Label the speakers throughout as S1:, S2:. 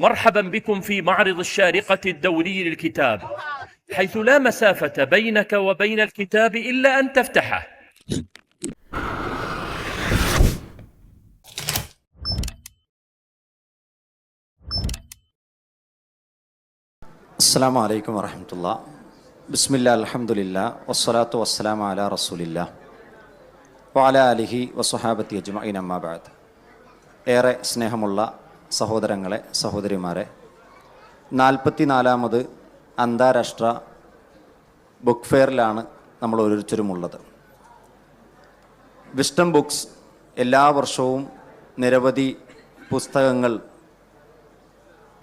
S1: مرحبا بكم في معرض الشارقة الدولي للكتاب حيث لا مسافة بينك وبين الكتاب إلا أن تفتحه
S2: അസ്സാം വലൈക്കും വറഹമത്തുള്ള ബിസ്മില്ല അലഹമുല്ല വസ്സലാത്തു വസ്സലാം അല റസൂലില്ല വാല അലിഹി വസുഹാബത്തി അജ്മൈൻ അമ്മാബാദ് ഏറെ സ്നേഹമുള്ള സഹോദരങ്ങളെ സഹോദരിമാരെ നാൽപ്പത്തി നാലാമത് അന്താരാഷ്ട്ര ബുക്ക് ഫെയറിലാണ് നമ്മൾ ഓരോരുത്തരുമുള്ളത്. വിസ്റ്റം ബുക്സ് എല്ലാ വർഷവും നിരവധി പുസ്തകങ്ങൾ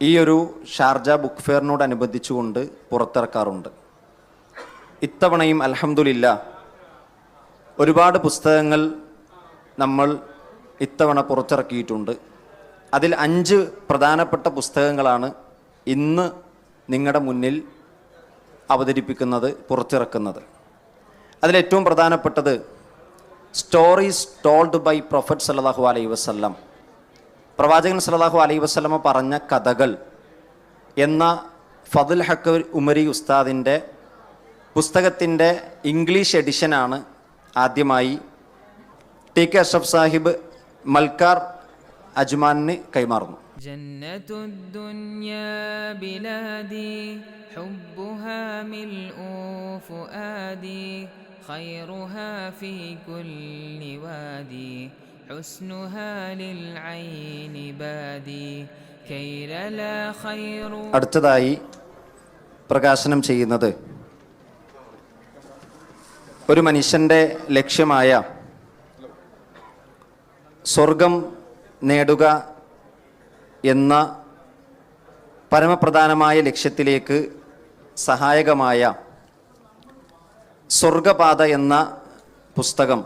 S2: ഈ ഒരു ഷാർജ ബുക്ക് ഫെയറിനോടനുബന്ധിച്ചുകൊണ്ട് പുറത്തിറക്കാറുണ്ട്. ഇത്തവണയും അലഹമുല്ല ഒരുപാട് പുസ്തകങ്ങൾ നമ്മൾ ഇത്തവണ പുറത്തിറക്കിയിട്ടുണ്ട്. അതിൽ അഞ്ച് പ്രധാനപ്പെട്ട പുസ്തകങ്ങളാണ് ഇന്ന് നിങ്ങളുടെ മുന്നിൽ അവതരിപ്പിക്കുന്നത് പുറത്തിറക്കുന്നത്. അതിലേറ്റവും പ്രധാനപ്പെട്ടത് സ്റ്റോറീസ് ടോൾഡ് ബൈ പ്രൊഫറ്റ് സല്ലല്ലാഹു അലൈ വസല്ലം പ്രവാചകൻ സല്ലല്ലാഹു അലൈ വസല്ലമ പറഞ്ഞ കഥകൾ എന്ന ഫതുൽ ഹക്ക് ഉമരി ഉസ്താദിന്റെ പുസ്തകത്തിന്റെ ഇംഗ്ലീഷ് എഡിഷനാണ് ആദ്യമായി. ടി കെ അഷ്റഫ് സാഹിബ് മൽക്കാർ അജ്മാനിന് കൈമാറുന്നു. അടുത്തതായി പ്രകാശനം ചെയ്യുന്നത് ഒരു മനുഷ്യന്റെ ലക്ഷ്യമായ സ്വർഗം നേടുക എന്ന പരമപ്രധാനമായ ലക്ഷ്യത്തിലേക്ക് സഹായകമായ സ്വർഗപാത എന്ന പുസ്തകം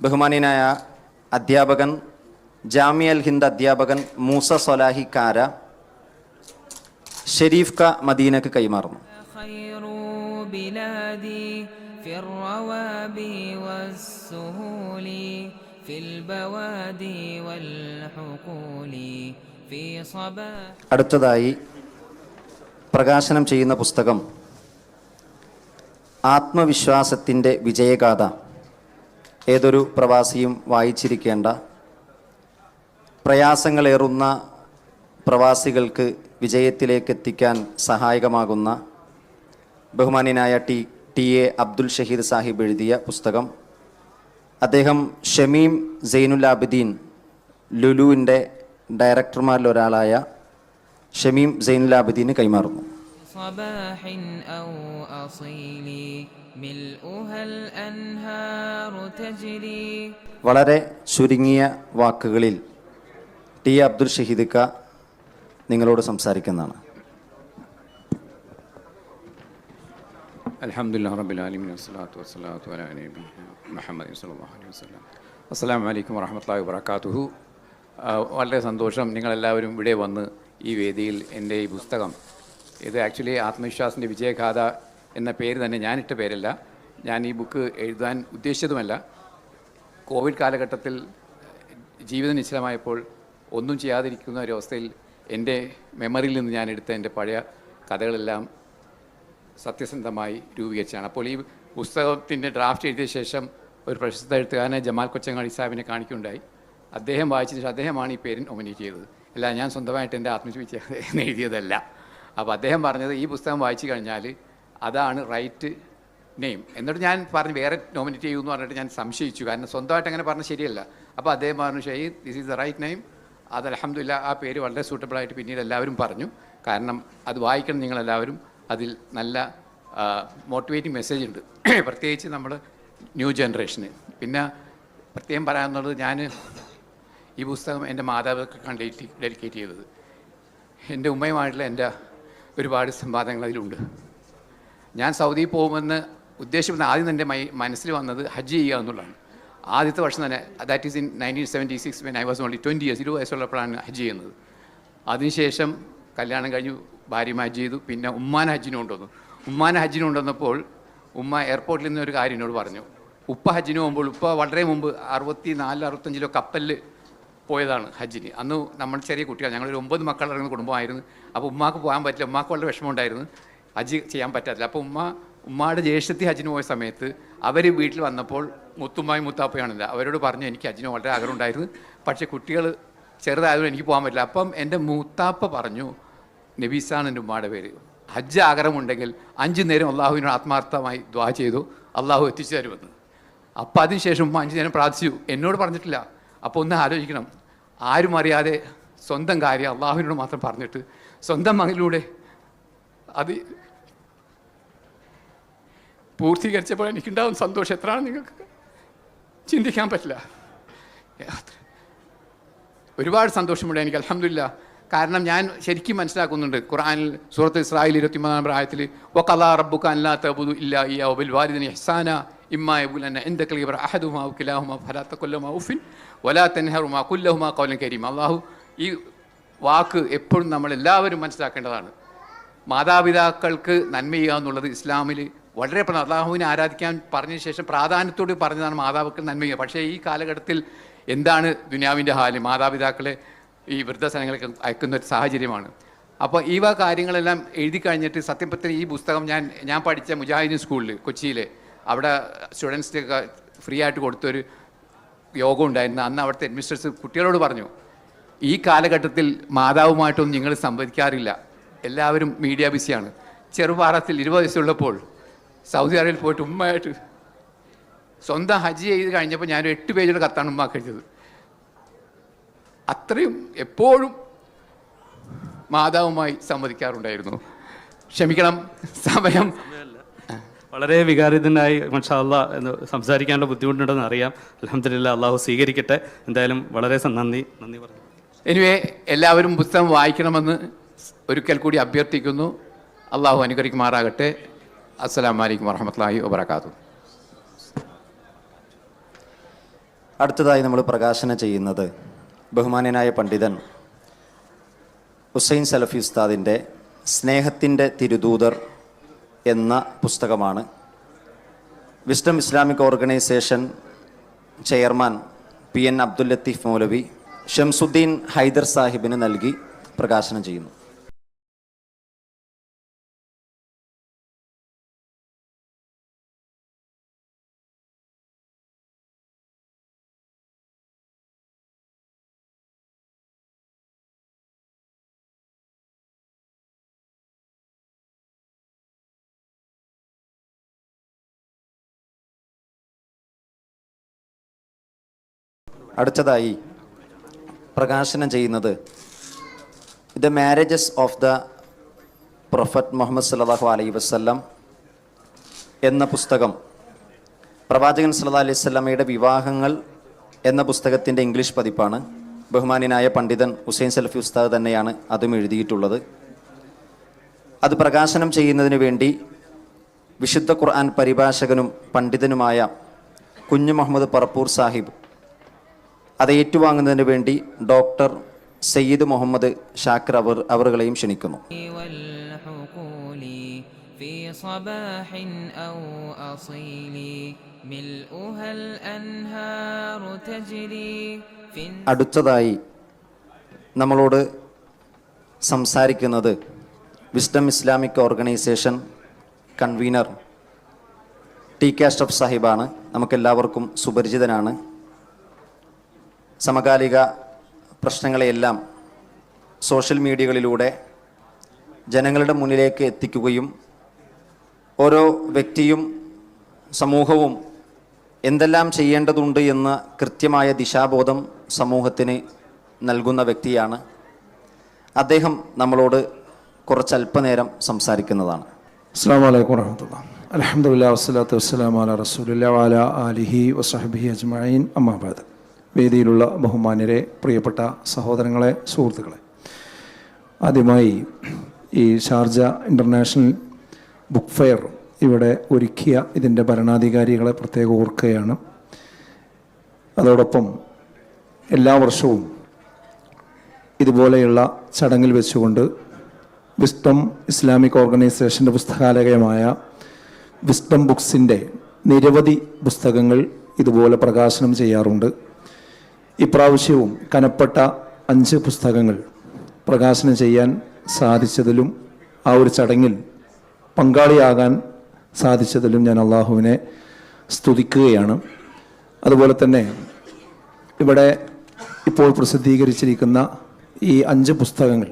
S2: ബഹുമാനീയനായ അധ്യാപകൻ ജാമിയൽ ഹിന്ദ് അധ്യാപകൻ മൂസ സൊലാഹി കാര ഷെരീഫ് ക മദീനക്ക് കൈമാറുന്നു
S3: خير بلادي في الروابي والسهول
S2: അടുത്തതായി പ്രകാശനം ചെയ്യുന്ന പുസ്തകം ആത്മവിശ്വാസത്തിന്റെ വിജയഗാഥ. ഏതൊരു പ്രവാസിയും വായിച്ചിരിക്കേണ്ട പ്രയാസങ്ങളേറുന്ന പ്രവാസികൾക്ക് വിജയത്തിലേക്ക് എത്തിക്കാൻ സഹായകമാകുന്ന ബഹുമാന്യനായ T T A Abdul Shaheed Sahib എഴുതിയ പുസ്തകം അദ്ദേഹം ഷമീം സെയ്നുൽ ആബിദീൻ ലുലുവിന്റെ ഡയറക്ടർമാരിൽ ഒരാളായ ഷമീം സെയ്നുൽ ആബിദീന് കൈമാറുന്നു. വളരെ ചുരുങ്ങിയ വാക്കുകളിൽ ടി അബ്ദുൽ ഷഹീദിക്ക നിങ്ങളോട് സംസാരിക്കുന്നതാണ്.
S4: അലഹമുല്ലാ റബിലാലിമിൻ വസ്സലാത്തു വസ്സലാത്തു അലാ നബി മുഹമ്മദ് സല്ലല്ലാഹു അലൈഹി വസല്ലം. അസ്സലാമു അലൈക്കും വറഹ്മത്തുള്ളാഹി വബറകാതുഹു. ആ, വളരെ സന്തോഷം നിങ്ങളെല്ലാവരും ഇവിടെ വന്ന് ഈ വേദിയിൽ എന്റെ ഈ പുസ്തകം. ഇത് ആക്ച്വലി ആത്മവിശ്വാസിന്റെ വിജയഗാഥ എന്ന പേര് തന്നെ ഞാനിട്ട പേരല്ല. ഞാൻ ഈ ബുക്ക് എഴുതാൻ ഉദ്ദേശിച്ചതുമല്ല. കോവിഡ് കാലഘട്ടത്തിൽ ജീവിതം നിശ്ചലമായപ്പോൾ ഒന്നും ചെയ്യാതിരിക്കുന്ന ഒരു അവസ്ഥയിൽ എന്റെ മെമ്മറിയിൽ നിന്ന് ഞാൻ എടുത്ത എന്റെ പഴയ കഥകളെല്ലാം സത്യസന്ധമായി രൂപീകരിച്ചാണ് അപ്പോൾ ഈ പുസ്തകത്തിന്റെ ഡ്രാഫ്റ്റ് എഴുതിയ ശേഷം ഒരു പ്രശസ്ത എഴുത്തുകാരനെ ജമാൽ കൊച്ചങ്ങാടി സാഹിബിനെ കാണിക്കുകയുണ്ടായി. അദ്ദേഹം വായിച്ചതിന് ശേഷം അദ്ദേഹമാണ് ഈ പേരിന് നോമിനേറ്റ് ചെയ്തത്. അല്ല ഞാൻ സ്വന്തമായിട്ട് എന്റെ ആത്മവിശ്വസിച്ച് എന്ന് എഴുതിയതല്ല അപ്പോൾ അദ്ദേഹം പറഞ്ഞത് ഈ പുസ്തകം വായിച്ചു കഴിഞ്ഞാൽ അതാണ് റൈറ്റ് നെയിം എന്നിട്ട് ഞാൻ പറഞ്ഞു വേറെ നോമിനേറ്റ് ചെയ്യുമെന്ന് പറഞ്ഞിട്ട് ഞാൻ സംശയിച്ചു. കാരണം സ്വന്തമായിട്ട് അങ്ങനെ പറഞ്ഞാൽ ശരിയല്ല. അപ്പോൾ അദ്ദേഹം പറഞ്ഞു Shey this is the right name അത് അലഹമില്ല ആ പേര് വളരെ സൂട്ടബിളായിട്ട് പിന്നീട് എല്ലാവരും പറഞ്ഞു. കാരണം അത് വായിക്കണം നിങ്ങളെല്ലാവരും. അതിൽ നല്ല മോട്ടിവേറ്റിംഗ് മെസ്സേജ് ഉണ്ട്. പ്രത്യേകിച്ച് നമ്മൾ ന്യൂ ജനറേഷന് പിന്നെ പ്രത്യേകം പറയാനുള്ളത് ഞാൻ ഈ പുസ്തകം എന്റെ മാതാപിതാക്കൾക്കാണ് ഡെഡിക്കേറ്റ് ചെയ്തത്. എന്റെ ഉമ്മയുമായിട്ടുള്ള എന്റെ ഒരുപാട് സംവാദങ്ങൾ അതിലുണ്ട്. ഞാൻ സൗദിയിൽ പോകുമെന്ന് ഉദ്ദേശിക്കുന്ന ആദ്യം മൈ മനസ്സിൽ വന്നത് ഹജ്ജ് ചെയ്യുക എന്നുള്ളതാണ്. ആദ്യത്തെ വർഷം തന്നെ that is in nineteen seventy six when I was only twenty years ഇരുപത് വയസ്സുള്ളപ്പോഴാണ് ഹജ്ജ് ചെയ്യുന്നത്. അതിനുശേഷം കല്യാണം കഴിഞ്ഞു ഭാര്യയും ഹജ്ജ് ചെയ്തു. പിന്നെ ഉമ്മാൻ ഹജ്ജിന് കൊണ്ടുവന്നു. ഉമ്മാൻ ഹജ്ജിന് കൊണ്ടുവന്നപ്പോൾ ഉമ്മ എയർപോർട്ടിൽ നിന്ന് ഒരു കാര്യം എന്നോട് പറഞ്ഞു. ഉപ്പ ഹജ്ജിന് പോകുമ്പോൾ ഉപ്പ വളരെ മുമ്പ് അറുപത്തി നാല് അറുപത്തഞ്ചിലോ കപ്പലിൽ പോയതാണ് ഹജ്ജിന്. അന്ന് നമ്മൾ ചെറിയ കുട്ടികൾ ഞങ്ങളൊരു ഒമ്പത് മക്കൾ ഇറങ്ങുന്ന കുടുംബമായിരുന്നു. അപ്പോൾ ഉമ്മാക്ക് പോകാൻ പറ്റില്ല. ഉമ്മാക്ക് വളരെ വിഷമമുണ്ടായിരുന്നു. ഹജ്ജ് ചെയ്യാൻ പറ്റാത്തില്ല അപ്പോൾ ഉമ്മ ഉമ്മയുടെ ജ്യേഷ്ഠത്തി ഹജ്ജിന് പോയ സമയത്ത് അവർ വീട്ടിൽ വന്നപ്പോൾ മുത്തുമ്മായും മുത്താപ്പയാണില്ല അവരോട് പറഞ്ഞു എനിക്ക് ഹജ്ജിന് വളരെ ആഗ്രഹം ഉണ്ടായിരുന്നു പക്ഷേ കുട്ടികൾ ചെറുതായതുകൊണ്ട് എനിക്ക് പോകാൻ പറ്റില്ല. അപ്പം എന്റെ മൂത്താപ്പ പറഞ്ഞു നബീസാണ് എന്റെ ഉമ്മയുടെ പേര്. ഹജ്ജ് ആഗ്രഹമുണ്ടെങ്കിൽ അഞ്ചു നേരം അള്ളാഹുവിനോട് ആത്മാർത്ഥമായി ദ്വാ ചെയ്തു അള്ളാഹു എത്തിച്ചു തരുമെന്ന്. അപ്പോൾ അതിനുശേഷം ഉമ്മ അഞ്ചു നേരം പ്രാർത്ഥിച്ചു. എന്നോട് പറഞ്ഞിട്ടില്ല. അപ്പോൾ ഒന്ന് ആലോചിക്കണം. ആരും അറിയാതെ സ്വന്തം കാര്യം അള്ളാഹുവിനോട് മാത്രം പറഞ്ഞിട്ട് സ്വന്തം മകനിലൂടെ അത് പൂർത്തീകരിച്ചപ്പോൾ എനിക്കുണ്ടാകുന്ന സന്തോഷം എത്രയാണ് നിങ്ങൾക്ക് ചിന്തിക്കാൻ പറ്റില്ല. ഒരുപാട് സന്തോഷമുണ്ട് എനിക്ക്. അലഹമില്ല കാരണം ഞാൻ ശരിക്കും മനസ്സിലാക്കുന്നുണ്ട്. ഖുർആനിൽ സൂറത്ത് ഇസ്രായേൽ ഇരുപത്തിമൂന്നാം പ്രായത്തിൽ വക്കലാ റബ്ബുക അല്ലാ തബുദു ഇല്ലാ ഈ ഒബിൽ വാലിദിനി ഇഹ്സാന ഇമ്മാ എന്തൊക്കെ ഇവർ അഹദുമാ കിലാഹുമാ ഫലാത്ത കൊല്ലമാ ഉഫിൻ വലാ തെൻഹറുമാ കുല്ലഹുമാ ഖൗലൻ കരീം. അള്ളാഹു ഈ വാക്ക് എപ്പോഴും നമ്മൾ എല്ലാവരും മനസ്സിലാക്കേണ്ടതാണ്. മാതാപിതാക്കൾക്ക് നന്മ ചെയ്യുക എന്നുള്ളത് ഇസ്ലാമിൽ വളരെ അള്ളാഹുവിനെ ആരാധിക്കാൻ പറഞ്ഞ ശേഷം പ്രാധാന്യത്തോട് പറഞ്ഞതാണ് മാതാപിതാക്കൾ നന്മ ചെയ്യുക. പക്ഷേ ഈ കാലഘട്ടത്തിൽ എന്താണ് ദുനിയാവിന്റെ ഹാൽ? മാതാപിതാക്കളെ ഈ വൃദ്ധസ്ഥലങ്ങൾക്ക് അയക്കുന്ന ഒരു സാഹചര്യമാണ്. അപ്പോൾ ഈ വക കാര്യങ്ങളെല്ലാം എഴുതി കഴിഞ്ഞിട്ട് സത്യപത്തിൽ ഈ പുസ്തകം ഞാൻ ഞാൻ പഠിച്ച മുജാഹിദ് സ്കൂളിൽ കൊച്ചിയിൽ അവിടെ സ്റ്റുഡൻസിനൊക്കെ ഫ്രീ ആയിട്ട് കൊടുത്തൊരു യോഗം ഉണ്ടായിരുന്നു. അന്ന് അവിടുത്തെ അഡ്മിനിസ്ട്രേറ്റർ കുട്ടികളോട് പറഞ്ഞു ഈ കാലഘട്ടത്തിൽ മാതാവുമായിട്ടൊന്നും നിങ്ങൾ സംവദിക്കാറില്ല. എല്ലാവരും മീഡിയ ബിസിയാണ് ചെറുപാറത്തിൽ ഇരുപത് വയസ്സുള്ളപ്പോൾ സൗദി അറേബ്യയിൽ പോയിട്ട് ഉമ്മയായിട്ട് സ്വന്തം ഹജ്ജ് ചെയ്ത് കഴിഞ്ഞപ്പോൾ ഞാനൊരു എട്ട് പേജുള്ള കത്താണ് ഉമ്മ കഴിച്ചത് അത്രയും എപ്പോഴും മാതാവുമായി സംവദിക്കാറുണ്ടായിരുന്നു. ക്ഷമിക്കണം സമയം.
S5: വളരെ വികാരിതനായി മഷാല്ല എന്ന് സംസാരിക്കാനുള്ള ബുദ്ധിമുട്ടുണ്ടെന്ന് അറിയാം. അലഹമില്ല അള്ളാഹു സ്വീകരിക്കട്ടെ. എന്തായാലും വളരെ നന്ദി. നന്ദി പറഞ്ഞു.
S4: എനിവേ എല്ലാവരും പുസ്തകം വായിക്കണമെന്ന് ഒരിക്കൽ കൂടി അഭ്യർത്ഥിക്കുന്നു. അള്ളാഹു അനുകരിക്കുമാറാകട്ടെ അസ്സലാമു അലൈക്കും വറഹമത്തല്ലാഹി വബർക്കാത്തു
S2: അടുത്തതായി നമ്മൾ പ്രകാശനം ചെയ്യുന്നത് ബഹുമാന്യനായ പണ്ഡിതൻ ഹുസൈൻ സലഫി ഉസ്താദിന്റെ സ്നേഹത്തിന്റെ തിരുദൂതർ എന്ന പുസ്തകമാണ്. Wisdom Islamic organization chairman P N Abdul Latheef Moulavi Shamsuddeen Haider സാഹിബിന് നൽകി പ്രകാശനം ചെയ്യുന്നു. അടുത്തതായി പ്രകാശനം ചെയ്യുന്നത് the marriages of the prophet Muhammad സല്ലാഹു അലൈ വസ്ല്ലാം എന്ന പുസ്തകം. പ്രവാചകൻ സല്ലാ അലൈഹി സ്വലമയുടെ വിവാഹങ്ങൾ എന്ന പുസ്തകത്തിന്റെ ഇംഗ്ലീഷ് പതിപ്പാണ്. ബഹുമാനായ പണ്ഡിതൻ ഹുസൈൻ സലഫി ഉസ്താദ് തന്നെയാണ് അതും എഴുതിയിട്ടുള്ളത്. അത് പ്രകാശനം ചെയ്യുന്നതിന് വേണ്ടി വിശുദ്ധ ഖുർആൻ പരിഭാഷകനും പണ്ഡിതനുമായ കുഞ്ഞു മുഹമ്മദ് പറപ്പൂർ സാഹിബ് അത് ഏറ്റുവാങ്ങുന്നതിന് വേണ്ടി ഡോക്ടർ സയ്യിദ് മുഹമ്മദ് ഷാക്കർ അവർ അവറുകളെയും ക്ഷണിക്കുന്നു. അടുത്തതായി നമ്മളോട് സംസാരിക്കുന്നത് wisdom Islamic organization convener T K സാഹിബാണ്. നമുക്കെല്ലാവർക്കും സുപരിചിതനാണ്. സമകാലിക പ്രശ്നങ്ങളെയെല്ലാം സോഷ്യൽ മീഡിയകളിലൂടെ ജനങ്ങളുടെ മുന്നിലേക്ക് എത്തിക്കുകയും ഓരോ വ്യക്തിയും സമൂഹവും എന്തെല്ലാം ചെയ്യേണ്ടതുണ്ട് എന്ന് കൃത്യമായ ദിശാബോധം സമൂഹത്തിന് നൽകുന്ന വ്യക്തിയാണ്. അദ്ദേഹം നമ്മളോട് കുറച്ച് അല്പനേരം സംസാരിക്കുന്നതാണ്
S6: അസ്സാം അലഹമുല്ല വസ്സലാത്തു വസ്സലാം അല റസൂലില്ല വാല ആലിഹി വസഹബിഹി അജ്മഈൻ. അമ്മാബാദ് വേദിയിലുള്ള ബഹുമാന്യരെ പ്രിയപ്പെട്ട സഹോദരങ്ങളെ സുഹൃത്തുക്കളെ. ആദ്യമായി ഈ ഷാർജ ഇന്റർനാഷണൽ ബുക്ക് ഫെയർ ഇവിടെ ഒരുക്കിയ ഇതിന്റെ ഭരണാധികാരികളെ പ്രത്യേകം ഓർക്കുകയാണ്. അതോടൊപ്പം എല്ലാ വർഷവും ഇതുപോലെയുള്ള ചടങ്ങിൽ വെച്ചുകൊണ്ട് വിസ്ഡം ഇസ്ലാമിക് ഓർഗനൈസേഷന്റെ പുസ്തകാലയമായ വിസ്ഡം ബുക്സിന്റെ നിരവധി പുസ്തകങ്ങൾ ഇതുപോലെ പ്രകാശനം ചെയ്യാറുണ്ട്. ഇപ്രാവശ്യവും കനപ്പെട്ട അഞ്ച് പുസ്തകങ്ങൾ പ്രകാശനം ചെയ്യാൻ സാധിച്ചതിലും ആ ഒരു ചടങ്ങിൽ പങ്കാളിയാകാൻ സാധിച്ചതിലും ഞാൻ അള്ളാഹുവിനെ സ്തുതിക്കുകയാണ്. അതുപോലെ തന്നെ ഇവിടെ ഇപ്പോൾ പ്രസിദ്ധീകരിച്ചിരിക്കുന്ന ഈ അഞ്ച് പുസ്തകങ്ങൾ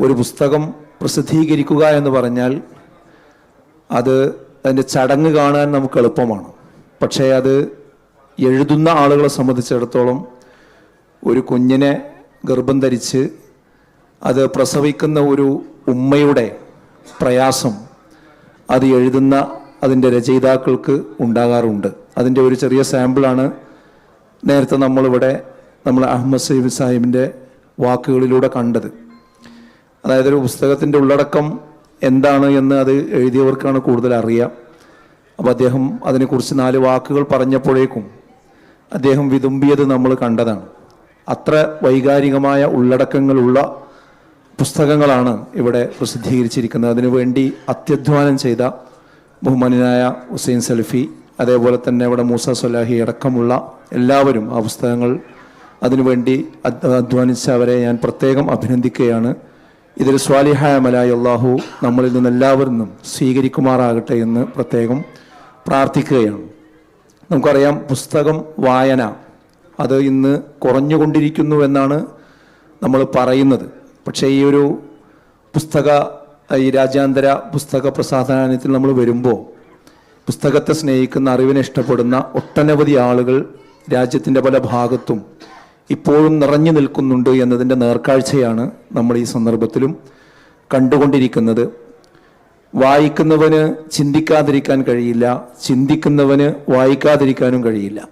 S6: ഒരു പുസ്തകം പ്രസിദ്ധീകരിക്കുക എന്ന് പറഞ്ഞാൽ അത് അതിന്റെ ചടങ്ങ് കാണാൻ നമുക്ക് എളുപ്പമാണ്. പക്ഷേ അത് എഴുതുന്ന ആളുകളെ സംബന്ധിച്ചിടത്തോളം ഒരു കുഞ്ഞിനെ ഗർഭം ധരിച്ച് അത് പ്രസവിക്കുന്ന ഒരു ഉമ്മയുടെ പ്രയാസം അത് എഴുതുന്ന അതിന്റെ രചയിതാക്കൾക്ക് ഉണ്ടാകാറുണ്ട്. അതിന്റെ ഒരു ചെറിയ സാമ്പിളാണ് നേരത്തെ നമ്മളിവിടെ നമ്മൾ അഹമ്മദ് സൈബ് സാഹിബിന്റെ വാക്കുകളിലൂടെ കണ്ടത്. അതായത് ഒരു പുസ്തകത്തിന്റെ ഉള്ളടക്കം എന്താണ് എന്ന് അത് എഴുതിയവർക്കാണ് കൂടുതൽ അറിയാം അപ്പോൾ അദ്ദേഹം അതിനെക്കുറിച്ച് നാല് വാക്കുകൾ പറഞ്ഞപ്പോഴേക്കും അദ്ദേഹം വിതുമ്പിയത് നമ്മൾ കണ്ടതാണ്. അത്ര വൈകാരികമായ ഉള്ളടക്കങ്ങളുള്ള പുസ്തകങ്ങളാണ് ഇവിടെ പ്രസിദ്ധീകരിച്ചിരിക്കുന്നത്. അതിനുവേണ്ടി അത്യധ്വാനം ചെയ്ത ബഹുമാനായ ഹുസൈൻ സൽഫി അതേപോലെ തന്നെ ഇവിടെ മൂസ സൊലാഹി അടക്കമുള്ള എല്ലാവരും ആ പുസ്തകങ്ങൾ അതിനുവേണ്ടി അധ്വ- അധ്വാനിച്ച അവരെ ഞാൻ പ്രത്യേകം അഭിനന്ദിക്കുകയാണ്. ഇതൊരു സ്വാലിഹായ മലായി അള്ളാഹു നമ്മളിൽ നിന്ന് എല്ലാവരിൽ നിന്നും സ്വീകരിക്കുമാറാകട്ടെ എന്ന് പ്രത്യേകം പ്രാർത്ഥിക്കുകയാണ്. നമുക്കറിയാം പുസ്തകം വായന. അത് ഇന്ന് കുറഞ്ഞുകൊണ്ടിരിക്കുന്നു എന്നാണ് നമ്മൾ പറയുന്നത്. പക്ഷേ ഈ ഒരു പുസ്തക ഈ രാജ്യാന്തര പുസ്തക പ്രസാധനത്തിൽ നമ്മൾ വരുമ്പോൾ പുസ്തകത്തെ സ്നേഹിക്കുന്ന അറിവിനെ ഇഷ്ടപ്പെടുന്ന ഒട്ടനവധി ആളുകൾ രാജ്യത്തിന്റെ പല ഭാഗത്തും ഇപ്പോഴും നിറഞ്ഞു നിൽക്കുന്നുണ്ട് എന്നതിന്റെ നേർക്കാഴ്ചയാണ് നമ്മൾ ഈ സന്ദർഭത്തിലും കണ്ടുകൊണ്ടിരിക്കുന്നത്. വായിക്കുന്നവന് ചിന്തിക്കാതിരിക്കാൻ കഴിയില്ല. ചിന്തിക്കുന്നവന് വായിക്കാതിരിക്കാനും കഴിയില്ല.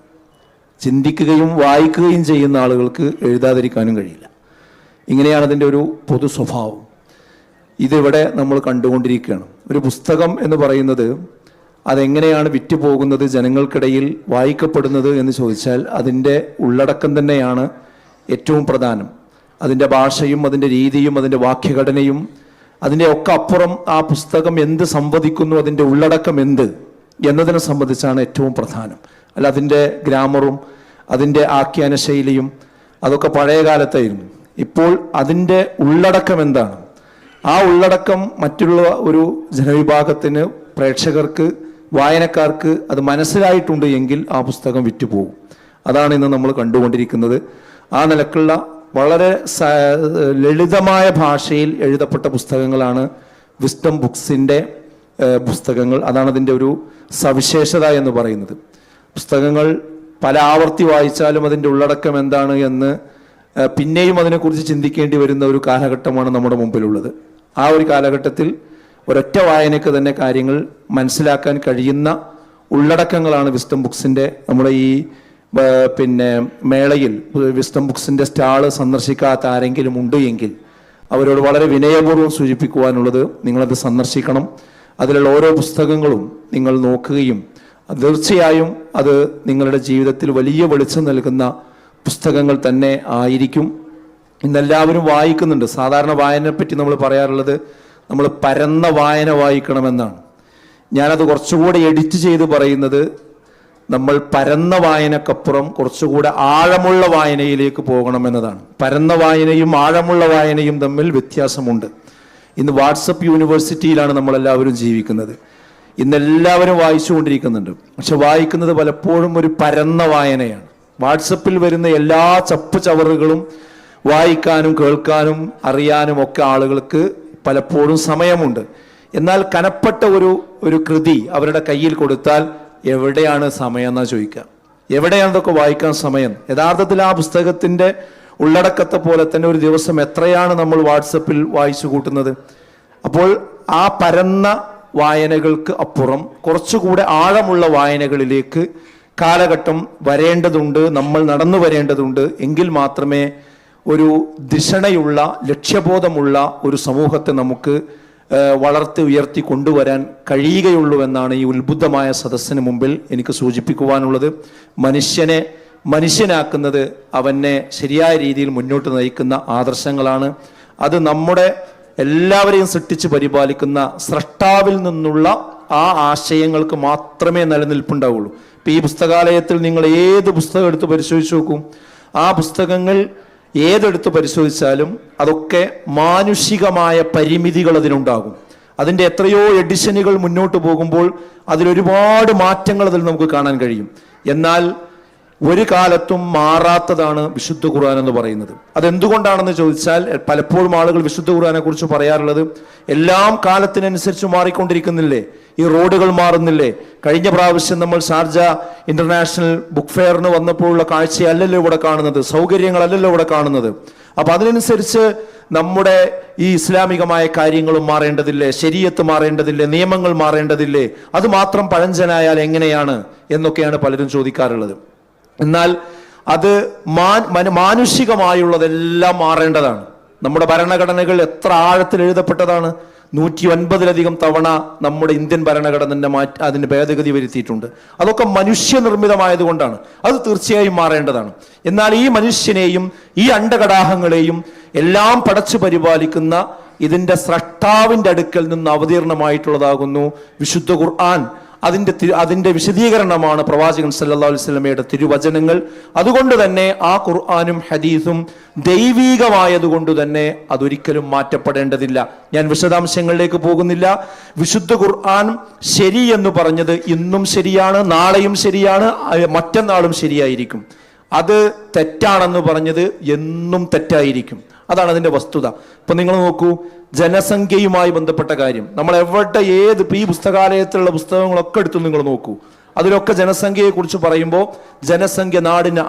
S6: ചിന്തിക്കുകയും വായിക്കുകയും ചെയ്യുന്ന ആളുകൾക്ക് എഴുതാതിരിക്കാനും കഴിയില്ല. ഇങ്ങനെയാണ് അതിന്റെ ഒരു പൊതു സ്വഭാവം. ഇതിവിടെ നമ്മൾ കണ്ടുകൊണ്ടിരിക്കുകയാണ്. ഒരു പുസ്തകം എന്ന് പറയുന്നത് അതെങ്ങനെയാണ് വിറ്റുപോകുന്നത് ജനങ്ങൾക്കിടയിൽ വായിക്കപ്പെടുന്നത് എന്ന് ചോദിച്ചാൽ അതിന്റെ ഉള്ളടക്കം തന്നെയാണ് ഏറ്റവും പ്രധാനം. അതിന്റെ ഭാഷയും അതിന്റെ രീതിയും അതിന്റെ വാക്യഘടനയും അതിന്റെ ഒക്കെ അപ്പുറം ആ പുസ്തകം എന്ത് സംവദിക്കുന്നു അതിന്റെ ഉള്ളടക്കം എന്ത് എന്നതിനെ സംബന്ധിച്ചാണ് ഏറ്റവും പ്രധാനം. അല്ല അതിന്റെ ഗ്രാമറും അതിന്റെ ആഖ്യാന ശൈലിയും അതൊക്കെ പഴയ കാലത്തായിരുന്നു. ഇപ്പോൾ അതിന്റെ ഉള്ളടക്കം എന്താണ്? ആ ഉള്ളടക്കം മറ്റുള്ള ഒരു ജനവിഭാഗത്തിന് പ്രേക്ഷകർക്ക് വായനക്കാർക്ക് അത് മനസ്സിലായിട്ടുണ്ട് എങ്കിൽ ആ പുസ്തകം വിറ്റുപോകും. അതാണ് ഇന്ന് നമ്മൾ കണ്ടുകൊണ്ടിരിക്കുന്നത്. ആ നിലക്കുള്ള വളരെ ലളിതമായ ഭാഷയിൽ എഴുതപ്പെട്ട പുസ്തകങ്ങളാണ് വിസ്റ്റം ബുക്സിന്റെ പുസ്തകങ്ങൾ. അതാണ് അതിന്റെ ഒരു സവിശേഷത എന്ന് പറയുന്നത്. പുസ്തകങ്ങൾ പല ആവർത്തി വായിച്ചാലും അതിന്റെ ഉള്ളടക്കം എന്താണ് എന്ന് പിന്നെയും അതിനെക്കുറിച്ച് ചിന്തിക്കേണ്ടി വരുന്ന ഒരു കാലഘട്ടമാണ് നമ്മുടെ മുമ്പിലുള്ളത്. ആ ഒരു കാലഘട്ടത്തിൽ ഒരൊറ്റ വായനയ്ക്ക് തന്നെ കാര്യങ്ങൾ മനസ്സിലാക്കാൻ കഴിയുന്ന ഉള്ളടക്കങ്ങളാണ് വിസ്റ്റം ബുക്സിന്റെ. നമ്മുടെ ഈ പിന്നെ മേളയിൽ വിസ്റ്റം ബുക്സിന്റെ സ്റ്റാൾ സന്ദർശിക്കാത്ത ആരെങ്കിലും ഉണ്ട് എങ്കിൽ അവരോട് വളരെ വിനയപൂർവം സൂചിപ്പിക്കുവാനുള്ളത് നിങ്ങളത് സന്ദർശിക്കണം. അതിലുള്ള ഓരോ പുസ്തകങ്ങളും നിങ്ങൾ നോക്കുകയും തീർച്ചയായും അത് നിങ്ങളുടെ ജീവിതത്തിൽ വലിയ വെളിച്ചം നൽകുന്ന പുസ്തകങ്ങൾ തന്നെ ആയിരിക്കും. ഇന്നെല്ലാവരും വായിക്കുന്നുണ്ട്. സാധാരണ വായനയെപ്പറ്റി നമ്മൾ പറയാറുള്ളത് നമ്മൾ പരന്ന വായന വായിക്കണമെന്നാണ്. ഞാനത് കുറച്ചുകൂടെ എഡിറ്റ് ചെയ്ത് പറയുന്നത് നമ്മൾ പരന്ന വായനക്കപ്പുറം കുറച്ചുകൂടെ ആഴമുള്ള വായനയിലേക്ക് പോകണമെന്നതാണ്. പരന്ന വായനയും ആഴമുള്ള വായനയും തമ്മിൽ വ്യത്യാസമുണ്ട്. ഇന്ന് വാട്സപ്പ് യൂണിവേഴ്സിറ്റിയിലാണ് നമ്മളെല്ലാവരും ജീവിക്കുന്നത്. ഇന്ന് എല്ലാവരും വായിച്ചുകൊണ്ടിരിക്കുന്നുണ്ട്. പക്ഷെ വായിക്കുന്നത് പലപ്പോഴും ഒരു പരന്ന വായനയാണ്. വാട്സപ്പിൽ വരുന്ന എല്ലാ ചപ്പ് ചവറുകളും വായിക്കാനും കേൾക്കാനും അറിയാനും ഒക്കെ ആളുകൾക്ക് പലപ്പോഴും സമയമുണ്ട്. എന്നാൽ കനപ്പെട്ട ഒരു ഒരു കൃതി അവരുടെ കയ്യിൽ കൊടുത്താൽ എവിടെയാണ് സമയം എന്നാ ചോദിക്കുക എവിടെയാണ് ഇതൊക്കെ വായിക്കാൻ സമയം? യഥാർത്ഥത്തിൽ ആ പുസ്തകത്തിന്റെ ഉള്ളടക്കത്തെ പോലെ തന്നെ ഒരു ദിവസം എത്രയാണ് നമ്മൾ വാട്സപ്പിൽ വായിച്ചു കൂട്ടുന്നത്? അപ്പോൾ ആ പരന്ന വായനകൾക്ക് അപ്പുറം കുറച്ചുകൂടെ ആഴമുള്ള വായനകളിലേക്ക് കാലഘട്ടം വരേണ്ടതുണ്ട് നമ്മൾ നടന്നു വരേണ്ടതുണ്ട് എങ്കിൽ മാത്രമേ ഒരു ദിഷണയുള്ള ലക്ഷ്യബോധമുള്ള ഒരു സമൂഹത്തെ നമുക്ക് വളർത്തി ഉയർത്തി കൊണ്ടുവരാൻ കഴിയുകയുള്ളൂ എന്നാണ് ഈ ഉത്ബുദ്ധമായ സദസ്സിന് മുമ്പിൽ എനിക്ക് സൂചിപ്പിക്കുവാനുള്ളത്. മനുഷ്യനെ മനുഷ്യനാക്കുന്നത് അവനെ ശരിയായ രീതിയിൽ മുന്നോട്ട് നയിക്കുന്ന ആദർശങ്ങളാണ്. അത് നമ്മുടെ എല്ലാവരെയും സൃഷ്ടിച്ച് പരിപാലിക്കുന്ന സ്രഷ്ടാവിൽ നിന്നുള്ള ആ ആശയങ്ങൾക്ക് മാത്രമേ നിലനിൽപ്പുണ്ടാവുള്ളൂ. ഇപ്പം ഈ പുസ്തകാലയത്തിൽ നിങ്ങൾ ഏത് പുസ്തകം എടുത്ത് പരിശോധിച്ച് നോക്കും? ആ പുസ്തകങ്ങൾ ഏതെടുത്ത് പരിശോധിച്ചാലും അതൊക്കെ മാനുഷികമായ പരിമിതികൾ അതിനുണ്ടാകും. അതിന്റെ എത്രയോ എഡിഷനുകൾ മുന്നോട്ട് പോകുമ്പോൾ അതിലൊരുപാട് മാറ്റങ്ങൾ അതിൽ നമുക്ക് കാണാൻ കഴിയും. എന്നാൽ ഒരു കാലത്തും മാറാത്തതാണ് വിശുദ്ധ ഖുർആൻ എന്ന് പറയുന്നത്. അതെന്തുകൊണ്ടാണെന്ന് ചോദിച്ചാൽ പലപ്പോഴും ആളുകൾ വിശുദ്ധ ഖുർആനെ കുറിച്ച് പറയാറുള്ളത് എല്ലാം കാലത്തിനനുസരിച്ച് മാറിക്കൊണ്ടിരിക്കുന്നില്ലേ? ഈ റോഡുകൾ മാറുന്നില്ലേ? കഴിഞ്ഞ പ്രാവശ്യം നമ്മൾ ഷാർജ ഇന്റർനാഷണൽ ബുക്ക് ഫെയറിന് വന്നപ്പോഴുള്ള കാഴ്ചയല്ലല്ലോ ഇവിടെ കാണുന്നത് സൗകര്യങ്ങളല്ലല്ലോ ഇവിടെ കാണുന്നത്. അപ്പൊ അതിനനുസരിച്ച് നമ്മുടെ ഈ ഇസ്ലാമികമായ കാര്യങ്ങളും മാറേണ്ടതില്ലേ? ശരീരത്ത് മാറേണ്ടതില്ലേ? നിയമങ്ങൾ മാറേണ്ടതില്ലേ? അത് മാത്രം പഴഞ്ചനായാൽ എങ്ങനെയാണ് എന്നൊക്കെയാണ് പലരും ചോദിക്കാറുള്ളത്. എന്നാൽ അത് മാനുഷികമായുള്ളതെല്ലാം മാറേണ്ടതാണ്. നമ്മുടെ ഭരണഘടനകൾ എത്ര ആഴത്തിൽ എഴുതപ്പെട്ടതാണ്. നൂറ്റി ഒൻപതിലധികം തവണ നമ്മുടെ ഇന്ത്യൻ ഭരണഘടന മാറ്റി അതിന് ഭേദഗതി വരുത്തിയിട്ടുണ്ട്. അതൊക്കെ മനുഷ്യനിർമ്മിതമായതുകൊണ്ടാണ്. അത് തീർച്ചയായും മാറേണ്ടതാണ്. എന്നാൽ ഈ മനുഷ്യനെയും ഈ അണ്ടകടാഹങ്ങളെയും എല്ലാം പടച്ചു പരിപാലിക്കുന്ന ഇതിന്റെ സ്രഷ്ടാവിന്റെ അടുക്കൽ നിന്ന് അവതീർണമായിട്ടുള്ളതാകുന്നു വിശുദ്ധ ഖുർആൻ. അതിന്റെ അതിന്റെ വിശദീകരണമാണ് പ്രവാചകൻ സല്ലാ അലൈഹി വസല്ലമയുടെ തിരുവചനങ്ങൾ. അതുകൊണ്ട് തന്നെ ആ ഖുർആാനും ഹദീസും ദൈവീകമായതുകൊണ്ട് തന്നെ അതൊരിക്കലും മാറ്റപ്പെടേണ്ടതില്ല. ഞാൻ വിശദാംശങ്ങളിലേക്ക് പോകുന്നില്ല. വിശുദ്ധ ഖുർആൻ ശരി എന്ന് പറഞ്ഞത് ഇന്നും ശരിയാണ് നാളെയും ശരിയാണ് മറ്റന്നാളും ശരിയായിരിക്കും. അത് തെറ്റാണെന്ന് പറഞ്ഞത് എന്നും തെറ്റായിരിക്കും. അതാണ് അതിന്റെ വസ്തുത. ഇപ്പൊ നിങ്ങൾ നോക്കൂ ജനസംഖ്യയുമായി ബന്ധപ്പെട്ട കാര്യം. നമ്മൾ എവിടെ ഏത് ഈ പുസ്തകാലയത്തിലുള്ള പുസ്തകങ്ങളൊക്കെ എടുത്തു നിങ്ങൾ നോക്കൂ. അതിലൊക്കെ ജനസംഖ്യയെ കുറിച്ച് പറയുമ്പോൾ ജനസംഖ്യ നാടിന്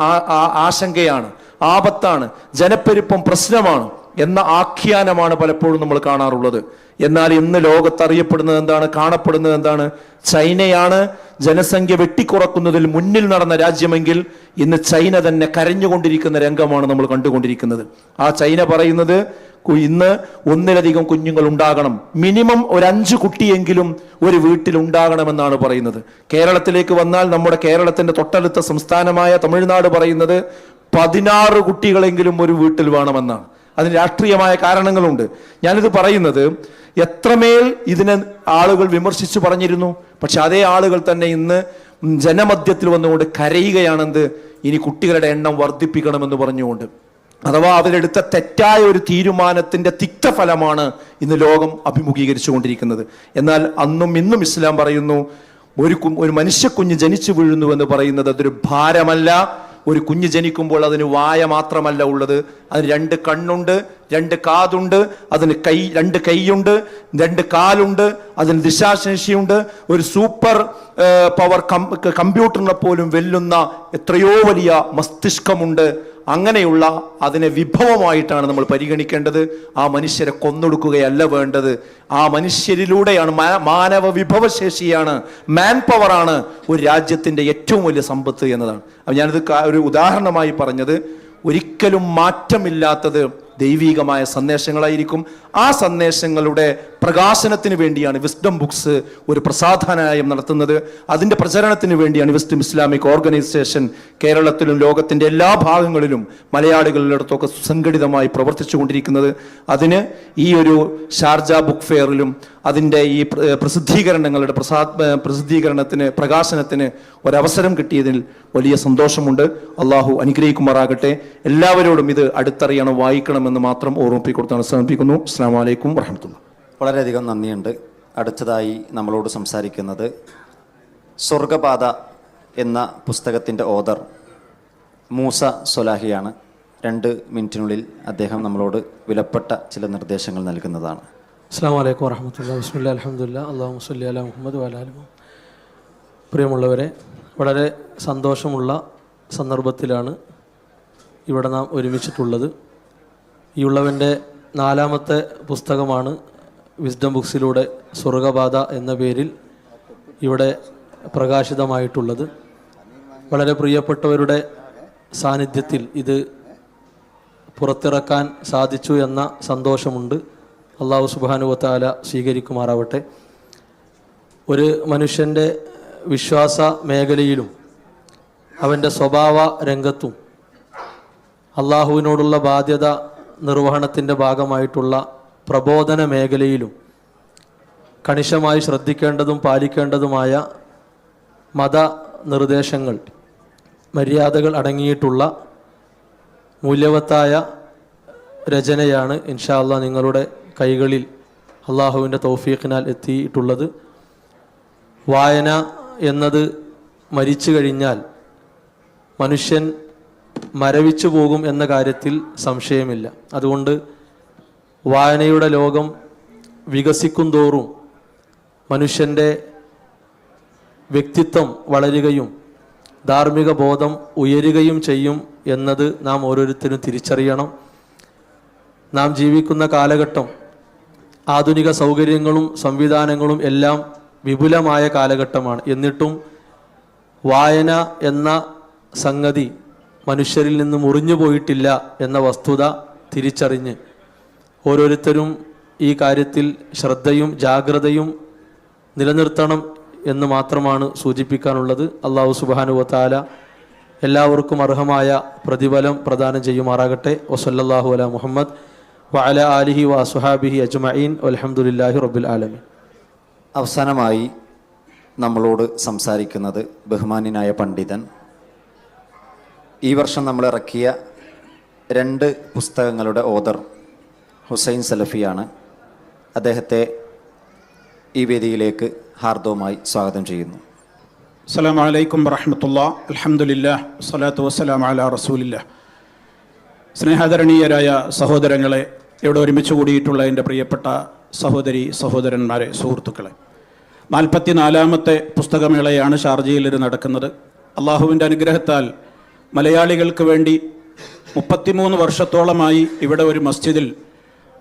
S6: ആശങ്കയാണ് ആപത്താണ് ജനപ്പെരുപ്പം പ്രശ്നമാണ്. എന്ന ആഖ്യാനമാണ് പലപ്പോഴും നമ്മൾ കാണാറുള്ളത്. എന്നാൽ ഇന്ന് ലോകത്ത് അറിയപ്പെടുന്നത് എന്താണ് കാണപ്പെടുന്നത് എന്താണ്? ചൈനയാണ് ജനസംഖ്യ വെട്ടിക്കുറക്കുന്നതിൽ മുന്നിൽ നടന്ന രാജ്യമെങ്കിൽ ഇന്ന് ചൈന തന്നെ കരഞ്ഞുകൊണ്ടിരിക്കുന്ന രംഗമാണ് നമ്മൾ കണ്ടുകൊണ്ടിരിക്കുന്നത്. ആ ചൈന പറയുന്നത് ഇന്ന് ഒന്നിലധികം കുഞ്ഞുങ്ങൾ ഉണ്ടാകണം. മിനിമം ഒരു അഞ്ച് കുട്ടിയെങ്കിലും ഒരു വീട്ടിൽ ഉണ്ടാകണമെന്നാണ് പറയുന്നത്. കേരളത്തിലേക്ക് വന്നാൽ നമ്മുടെ കേരളത്തിന്റെ തൊട്ടടുത്ത സംസ്ഥാനമായ തമിഴ്നാട് പറയുന്നത് പതിനാറ് കുട്ടികളെങ്കിലും ഒരു വീട്ടിൽ വേണമെന്നാണ്. അതിന് രാഷ്ട്രീയമായ കാരണങ്ങളുണ്ട്. ഞാനിത് പറയുന്നത് എത്രമേൽ ഇതിനെ ആളുകൾ വിമർശിച്ചു പറഞ്ഞിരുന്നു പക്ഷെ അതേ ആളുകൾ തന്നെ ഇന്ന് ജനമധ്യത്തിൽ വന്നുകൊണ്ട് കരയുകയാണെന്ത്? ഇനി കുട്ടികളുടെ എണ്ണം വർദ്ധിപ്പിക്കണമെന്ന് പറഞ്ഞുകൊണ്ട്. അഥവാ അവരെടുത്ത തെറ്റായ ഒരു തീരുമാനത്തിന്റെ തിക്തഫലമാണ് ഇന്ന് ലോകം അഭിമുഖീകരിച്ചു കൊണ്ടിരിക്കുന്നത് എന്നാൽ അന്നും ഇന്നും ഇസ്ലാം പറയുന്നു ഒരു ഒരു മനുഷ്യക്കുഞ്ഞ് ജനിച്ചു വീഴുന്നു എന്ന് പറയുന്നത് അതൊരു ഭാരമല്ല. ഒരു കുഞ്ഞ് ജനിക്കുമ്പോൾ അതിന് വായ മാത്രമല്ല ഉള്ളത്. അതിന് രണ്ട് കണ്ണുണ്ട് രണ്ട് കാതുണ്ട് അതിന് കൈ രണ്ട് കൈയുണ്ട് രണ്ട് കാലുണ്ട് അതിന് ദിശാശേഷിയുണ്ട്. ഒരു സൂപ്പർ പവർ കമ്പ്യൂട്ടറിനെ പോലും വെല്ലുന്ന എത്രയോ വലിയ മസ്തിഷ്കമുണ്ട്. അങ്ങനെയുള്ള അതിനെ വിഭവമായിട്ടാണ് നമ്മൾ പരിഗണിക്കേണ്ടത്. ആ മനുഷ്യരെ കൊന്നൊടുക്കുകയല്ല വേണ്ടത്. ആ മനുഷ്യരിലൂടെയാണ് മാനവ വിഭവശേഷിയാണ് മാൻ പവറാണ് ഒരു രാജ്യത്തിന്റെ ഏറ്റവും വലിയ സമ്പത്ത് എന്നതാണ്. അപ്പം ഞാനിത് ഒരു ഉദാഹരണമായി പറഞ്ഞത്. ഒരിക്കലും മാറ്റമില്ലാത്തത് ദൈവീകമായ സന്ദേശങ്ങളായിരിക്കും. ആ സന്ദേശങ്ങളുടെ പ്രകാശനത്തിന് വേണ്ടിയാണ് വിസ്ഡം ബുക്സ് ഒരു പ്രസാധാനായം നടത്തുന്നത്. അതിന്റെ പ്രചരണത്തിന് വേണ്ടിയാണ് വിസ്ഡം ഇസ്ലാമിക് ഓർഗനൈസേഷൻ കേരളത്തിലും ലോകത്തിന്റെ എല്ലാ ഭാഗങ്ങളിലും മലയാളികളിടത്തൊക്കെ സുസംഘടിതമായി പ്രവർത്തിച്ചു കൊണ്ടിരിക്കുന്നത് അതിന് ഈ ഒരു ഷാർജ ബുക്ക് ഫെയറിലും അതിന്റെ ഈ പ്രസിദ്ധീകരണങ്ങളുടെ പ്രസാ ഏർ പ്രസിദ്ധീകരണത്തിന് പ്രകാശനത്തിന് ഒരവസരം കിട്ടിയതിൽ വലിയ സന്തോഷമുണ്ട്. അള്ളാഹു അനുഗ്രഹിക്കുമാറാകട്ടെ. എല്ലാവരോടും ഇത് അടുത്തറിയണം വായിക്കണമെന്ന് മാത്രം ഓർമ്മിപ്പിക്കൊടുത്താണ് സമർപ്പിക്കുന്നു അസ്സാം വലൈക്കും വർഹമത്തുള്ള
S2: വളരെയധികം നന്ദിയുണ്ട് അടുത്തതായി നമ്മളോട് സംസാരിക്കുന്നത് സ്വർഗപാത എന്ന പുസ്തകത്തിന്റെ ഓദർ മൂസ സൊലാഹിയാണ്. രണ്ട് മിനിറ്റിനുള്ളിൽ അദ്ദേഹം നമ്മളോട് വിലപ്പെട്ട ചില നിർദ്ദേശങ്ങൾ നൽകുന്നതാണ്.
S7: അസ്സാം വലൈക്കും വർഹമത്തുള്ള ബിസ്മില്ല അലഹമുല്ല അള്ളാഹു മുസ്ലി അല മുഹമ്മദ് വലാലും പ്രിയമുള്ളവരെ വളരെ സന്തോഷമുള്ള സന്ദർഭത്തിലാണ് ഇവിടെ നാം ഒരുമിച്ചിട്ടുള്ളത്. ഈ ഉള്ളവന്റെ നാലാമത്തെ പുസ്തകമാണ് വിസ്ഡം ബുക്സിലൂടെ സ്വർഗബാധ എന്ന പേരിൽ ഇവിടെ പ്രകാശിതമായിട്ടുള്ളത്. വളരെ പ്രിയപ്പെട്ടവരുടെ സാന്നിധ്യത്തിൽ ഇത് പുറത്തിറക്കാൻ സാധിച്ചു എന്ന സന്തോഷമുണ്ട്. അള്ളാഹു സുബാനുവത്താല സ്വീകരിക്കുമാറാവട്ടെ. ഒരു മനുഷ്യന്റെ വിശ്വാസ മേഖലയിലും അവന്റെ സ്വഭാവ രംഗത്തും അള്ളാഹുവിനോടുള്ള ബാധ്യത നിർവഹണത്തിന്റെ ഭാഗമായിട്ടുള്ള പ്രബോധന മേഖലയിലും കണിശമായി ശ്രദ്ധിക്കേണ്ടതും പാലിക്കേണ്ടതുമായ മത നിർദ്ദേശങ്ങൾ മര്യാദകൾ അടങ്ങിയിട്ടുള്ള മൂല്യവത്തായ രചനയാണ് ഇൻഷാല്ല നിങ്ങളുടെ കൈകളിൽ അള്ളാഹുവിന്റെ തൗഫീഖിനാൽ എത്തിയിട്ടുള്ളത്. വായന എന്നത് മരിച്ചു കഴിഞ്ഞാൽ മനുഷ്യൻ മരവിച്ചു പോകും എന്ന കാര്യത്തിൽ സംശയമില്ല. അതുകൊണ്ട് വായനയുടെ ലോകം വികസിക്കും തോറും മനുഷ്യന്റെ വ്യക്തിത്വം വളരുകയും ധാർമ്മിക ബോധം ഉയരുകയും ചെയ്യും എന്നത് നാം ഓരോരുത്തരും തിരിച്ചറിയണം. നാം ജീവിക്കുന്ന കാലഘട്ടം ആധുനിക സൗകര്യങ്ങളും സംവിധാനങ്ങളും എല്ലാം വിപുലമായ കാലഘട്ടമാണ്. എന്നിട്ടും വായന എന്ന സംഗതി മനുഷ്യരിൽ നിന്ന് മുറിഞ്ഞു പോയിട്ടില്ല എന്ന വസ്തുത തിരിച്ചറിഞ്ഞ് ഓരോരുത്തരും ഈ കാര്യത്തിൽ ശ്രദ്ധയും ജാഗ്രതയും നിലനിർത്തണം എന്ന് മാത്രമാണ് സൂചിപ്പിക്കാനുള്ളത്. അള്ളാഹു സുബാനുവത്താല എല്ലാവർക്കും അർഹമായ പ്രതിഫലം പ്രദാനം ചെയ്യുമാറാകട്ടെ. വസല്ലല്ലാഹു അല മുഹമ്മദ്. വഅല ആലിഹി വസുഹാബിഹി അജ്മഈൻ അലഹമുല്ലാഹി റബ്ബിൽ ആലമീൻ.
S2: അവസാനമായി നമ്മളോട് സംസാരിക്കുന്നത് ബഹുമാന്യനായ പണ്ഡിതൻ. ഈ വർഷം നമ്മൾ ഇറക്കിയ രണ്ട് പുസ്തകങ്ങളുടെ ഓദർ ഹുസൈൻ സലഫിയാണ്. അദ്ദേഹത്തെ ഈ വേദിയിലേക്ക് ഹാർദവുമായി സ്വാഗതം ചെയ്യുന്നു.
S8: അസ്സാം വലൈക്കും വറഹമത്തുള്ള അലഹമുല്ല വസ്സലാത്തു വസ്സലാം അല റസൂലില്ല സ്നേഹാദരണീയരായ സഹോദരങ്ങളെ ഇവിടെ ഒരുമിച്ച് കൂടിയിട്ടുള്ള എന്റെ പ്രിയപ്പെട്ട സഹോദരി സഹോദരന്മാരെ സുഹൃത്തുക്കളെ. നാൽപ്പത്തിനാലാമത്തെ പുസ്തകമേളയാണ് ഷാർജയിൽ നടക്കുന്നത്. അള്ളാഹുവിന്റെ അനുഗ്രഹത്താൽ മലയാളികൾക്ക് വേണ്ടി മുപ്പത്തിമൂന്ന് വർഷത്തോളമായി ഇവിടെ ഒരു മസ്ജിദിൽ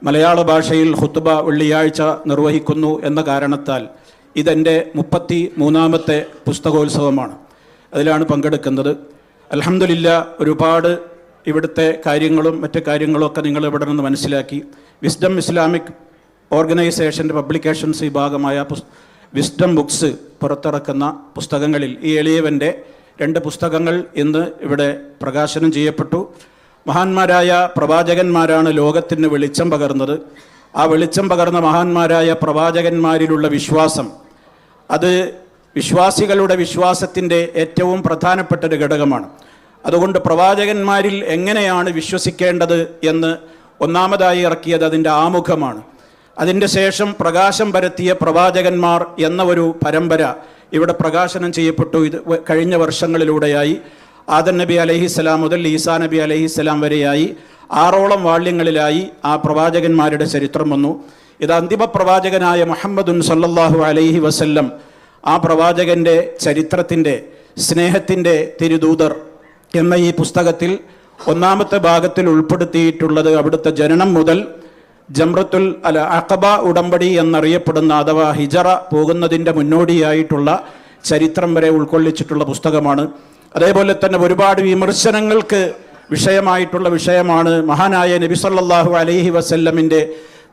S8: മലയാള ഭാഷയിൽ ഹുത്തുബ വെള്ളിയാഴ്ച നിർവഹിക്കുന്നു എന്ന കാരണത്താൽ ഇതെന്റെ മുപ്പത്തി മൂന്നാമത്തെ പുസ്തകോത്സവമാണ്. അതിലാണ് പങ്കെടുക്കുന്നത്. അലഹമില്ല ഒരുപാട് ഇവിടുത്തെ കാര്യങ്ങളും മറ്റ് കാര്യങ്ങളും ഒക്കെ നിങ്ങൾ ഇവിടെ നിന്ന് മനസ്സിലാക്കി. വിസ്ഡം ഇസ്ലാമിക് ഓർഗനൈസേഷന്റെ പബ്ലിക്കേഷൻസ് വിഭാഗമായ വിസ്ഡം ബുക്സ് പുറത്തിറക്കുന്ന പുസ്തകങ്ങളിൽ ഈ എളിയവന്റെ രണ്ട് പുസ്തകങ്ങൾ ഇന്ന് ഇവിടെ പ്രകാശനം ചെയ്യപ്പെട്ടു. മഹാന്മാരായ പ്രവാചകന്മാരാണ് ലോകത്തിന് വെളിച്ചം പകർന്നത്. ആ വെളിച്ചം പകർന്ന മഹാന്മാരായ പ്രവാചകന്മാരിലുള്ള വിശ്വാസം അത് വിശ്വാസികളുടെ വിശ്വാസത്തിന്റെ ഏറ്റവും പ്രധാനപ്പെട്ട ഒരു ഘടകമാണ്. അതുകൊണ്ട് പ്രവാചകന്മാരിൽ എങ്ങനെയാണ് വിശ്വസിക്കേണ്ടത് എന്ന് ഒന്നാമതായി ഇറക്കിയത് അതിന്റെ ആമുഖമാണ്. അതിന്റെ ശേഷം പ്രകാശം പരത്തിയ പ്രവാചകന്മാർ എന്ന ഒരു പരമ്പര ഇവിടെ പ്രകാശനം ചെയ്യപ്പെട്ടു. ഇത് കഴിഞ്ഞ വർഷങ്ങളിലൂടെയായി. ആദൻ നബി അലഹിസ്സലാം മുതൽ ഈസാ നബി അലഹിസ്സലാം വരെയായി. ആറോളം വാള്യങ്ങളിലായി ആ പ്രവാചകന്മാരുടെ ചരിത്രം വന്നു. ഇത് അന്തിമ പ്രവാചകനായ മുഹമ്മദുൻ സല്ലാഹു അലൈഹി വസല്ലം ആ പ്രവാചകന്റെ ചരിത്രത്തിന്റെ സ്നേഹത്തിന്റെ തിരുദൂതർ എന്ന ഈ പുസ്തകത്തിൽ ഒന്നാമത്തെ ഭാഗത്തിൽ ഉൾപ്പെടുത്തിയിട്ടുള്ളത് അവിടുത്തെ ജനനം മുതൽ ജംറത്തുൽ അല അഖബ ഉടമ്പടി എന്നറിയപ്പെടുന്ന അഥവാ ഹിജറ പോകുന്നതിന്റെ മുന്നോടിയായിട്ടുള്ള ചരിത്രം വരെ ഉൾക്കൊള്ളിച്ചിട്ടുള്ള പുസ്തകമാണ്. അതേപോലെ തന്നെ ഒരുപാട് വിമർശനങ്ങൾക്ക് വിഷയമായിട്ടുള്ള വിഷയമാണ്. മഹാനായ നബി സല്ലല്ലാഹു അലൈഹി വസല്ലമിന്റെ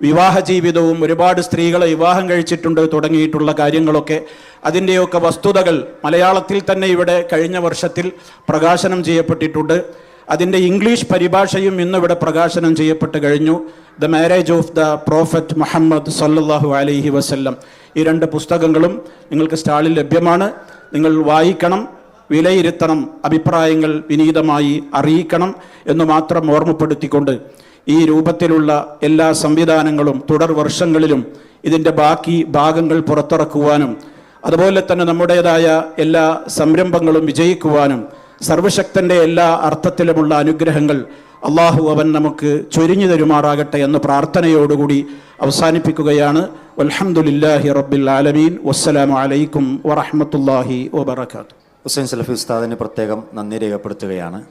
S8: വിവാഹ ജീവിതവും ഒരുപാട് സ്ത്രീകളെ വിവാഹം കഴിച്ചിട്ടുണ്ട് തുടങ്ങിയിട്ടുള്ള കാര്യങ്ങളൊക്കെ. അതിന്റെയൊക്കെ വസ്തുതകൾ മലയാളത്തിൽ തന്നെ ഇവിടെ കഴിഞ്ഞ വർഷത്തിൽ പ്രകാശനം ചെയ്യപ്പെട്ടിട്ടുണ്ട്. അതിന്റെ ഇംഗ്ലീഷ് പരിഭാഷയും ഇന്നിവിടെ പ്രകാശനം ചെയ്യപ്പെട്ട് കഴിഞ്ഞു. The marriage of the prophet Muhammad സല്ലാഹു അലൈഹി വസല്ലം ഈ രണ്ട് പുസ്തകങ്ങളും നിങ്ങൾക്ക് സ്റ്റാളിൽ ലഭ്യമാണ്. നിങ്ങൾ വായിക്കണം വിലയിരുത്തണം അഭിപ്രായങ്ങൾ വിനീതമായി അറിയിക്കണം എന്ന് മാത്രം ഓർമ്മപ്പെടുത്തിക്കൊണ്ട് ഈ രൂപത്തിലുള്ള എല്ലാ സംവിധാനങ്ങളും തുടർ വർഷങ്ങളിലും ഇതിന്റെ ബാക്കി ഭാഗങ്ങൾ പുറത്തിറക്കുവാനും അതുപോലെ തന്നെ നമ്മുടേതായ എല്ലാ സംരംഭങ്ങളും വിജയിക്കുവാനും സർവശക്തന്റെ എല്ലാ അർത്ഥത്തിലുമുള്ള അനുഗ്രഹങ്ങൾ അള്ളാഹു അവൻ നമുക്ക് ചൊരിഞ്ഞു തരുമാറാകട്ടെ എന്ന പ്രാർത്ഥനയോടുകൂടി അവസാനിപ്പിക്കുകയാണ്. അലഹമുല്ലാഹി റബ്ബിൽ ആലമീൻ. വസ്സലാമു അലൈക്കും വറഹമത്തല്ലാഹി വബർക്കാത്തു
S2: ഹുസൈൻ സലഫി ഉസ്താദിന് പ്രത്യേകം നന്ദി രേഖപ്പെടുത്തുകയാണ്.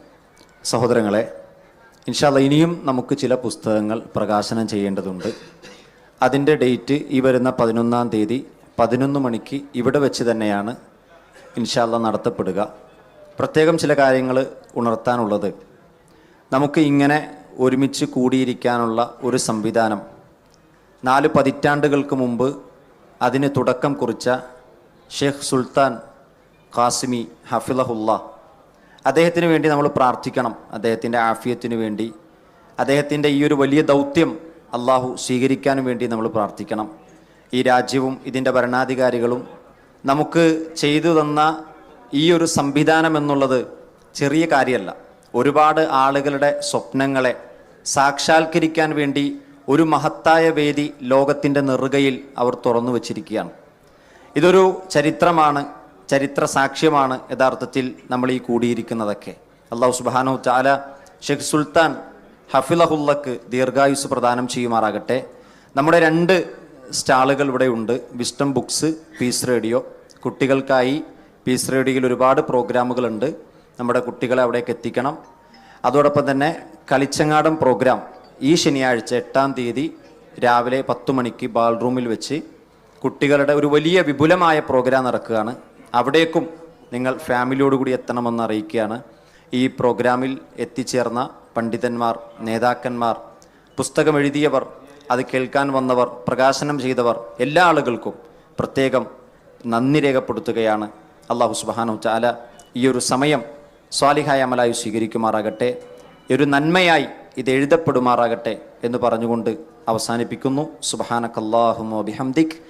S2: സഹോദരങ്ങളെ ഇൻഷാല്ല ഇനിയും നമുക്ക് ചില പുസ്തകങ്ങൾ പ്രകാശനം ചെയ്യേണ്ടതുണ്ട്. അതിന്റെ ഡേറ്റ് ഈ വരുന്ന പതിനൊന്നാം തീയതി പതിനൊന്ന് മണിക്ക് ഇവിടെ വെച്ച് തന്നെയാണ് ഇൻഷാല്ല നടത്തപ്പെടുക. പ്രത്യേകം ചില കാര്യങ്ങൾ ഉണർത്താനുള്ളത്. നമുക്ക് ഇങ്ങനെ ഒരുമിച്ച് കൂടിയിരിക്കാനുള്ള ഒരു സംവിധാനം. നാല് പതിറ്റാണ്ടുകൾക്ക് മുമ്പ് അതിന് തുടക്കം കുറിച്ച ഷെയ്ഖ് സുൽത്താൻ ഖാസിമി ഹഫിലഹുല്ല അദ്ദേഹത്തിന് വേണ്ടി നമ്മൾ പ്രാർത്ഥിക്കണം. അദ്ദേഹത്തിന്റെ ആഫിയത്തിന് വേണ്ടി. അദ്ദേഹത്തിന്റെ ഈ ഒരു വലിയ ദൗത്യം അള്ളാഹു സ്വീകരിക്കാനും വേണ്ടി നമ്മൾ പ്രാർത്ഥിക്കണം. ഈ രാജ്യവും ഇതിന്റെ ഭരണാധികാരികളും നമുക്ക് ചെയ്തു തന്ന ഈ ഒരു സംവിധാനം എന്നുള്ളത് ചെറിയ കാര്യമല്ല. ഒരുപാട് ആളുകളുടെ സ്വപ്നങ്ങളെ സാക്ഷാത്കരിക്കാൻ വേണ്ടി ഒരു മഹത്തായ വേദി ലോകത്തിന്റെ നെറുകയിൽ അവർ തുറന്നു വച്ചിരിക്കുകയാണ്. ഇതൊരു ചരിത്രമാണ്. ചരിത്ര സാക്ഷ്യമാണ് യഥാർത്ഥത്തിൽ നമ്മൾ ഈ കൂടിയിരിക്കുന്നതൊക്കെ. അള്ളാഹു സുബാനു ചാല ഷെഖ് സുൽത്താൻ ഹഫിലഹുല്ലക്ക് ദീർഘായുസ് പ്രദാനം ചെയ്യുമാറാകട്ടെ. നമ്മുടെ രണ്ട് സ്റ്റാളുകൾ ഇവിടെ ഉണ്ട്. Wisdom books peace radio. കുട്ടികൾക്കായി പീസ് റേഡിയോയിൽ ഒരുപാട് പ്രോഗ്രാമുകളുണ്ട് നമ്മുടെ കുട്ടികളെ അവിടേക്ക് എത്തിക്കണം. അതോടൊപ്പം തന്നെ കളിച്ചങ്ങാടം പ്രോഗ്രാം ഈ ശനിയാഴ്ച എട്ടാം തീയതി രാവിലെ പത്ത് മണിക്ക് ബാൾറൂമിൽ വെച്ച് കുട്ടികളുടെ ഒരു വലിയ വിപുലമായ പ്രോഗ്രാം നടക്കുകയാണ്. അവിടേക്കും നിങ്ങൾ ഫാമിലിയോടുകൂടി എത്തണമെന്ന് അറിയിക്കുകയാണ്. ഈ പ്രോഗ്രാമിൽ എത്തിച്ചേർന്ന പണ്ഡിതന്മാർ നേതാക്കന്മാർ പുസ്തകം എഴുതിയവർ അത് കേൾക്കാൻ വന്നവർ പ്രകാശനം ചെയ്തവർ എല്ലാ ആളുകൾക്കും പ്രത്യേകം നന്ദി രേഖപ്പെടുത്തുകയാണ്. അള്ളാഹു സുബാനു ചാല ഈ ഒരു സമയം സ്വാലിഹായ അമലായി സ്വീകരിക്കുമാറാകട്ടെ ഒരു നന്മയായി ഇത് എഴുതപ്പെടുമാറാകട്ടെ എന്ന് പറഞ്ഞുകൊണ്ട് അവസാനിപ്പിക്കുന്നു. സുബഹാനക്കല്ലാഹുമോ ബിഹംദിക്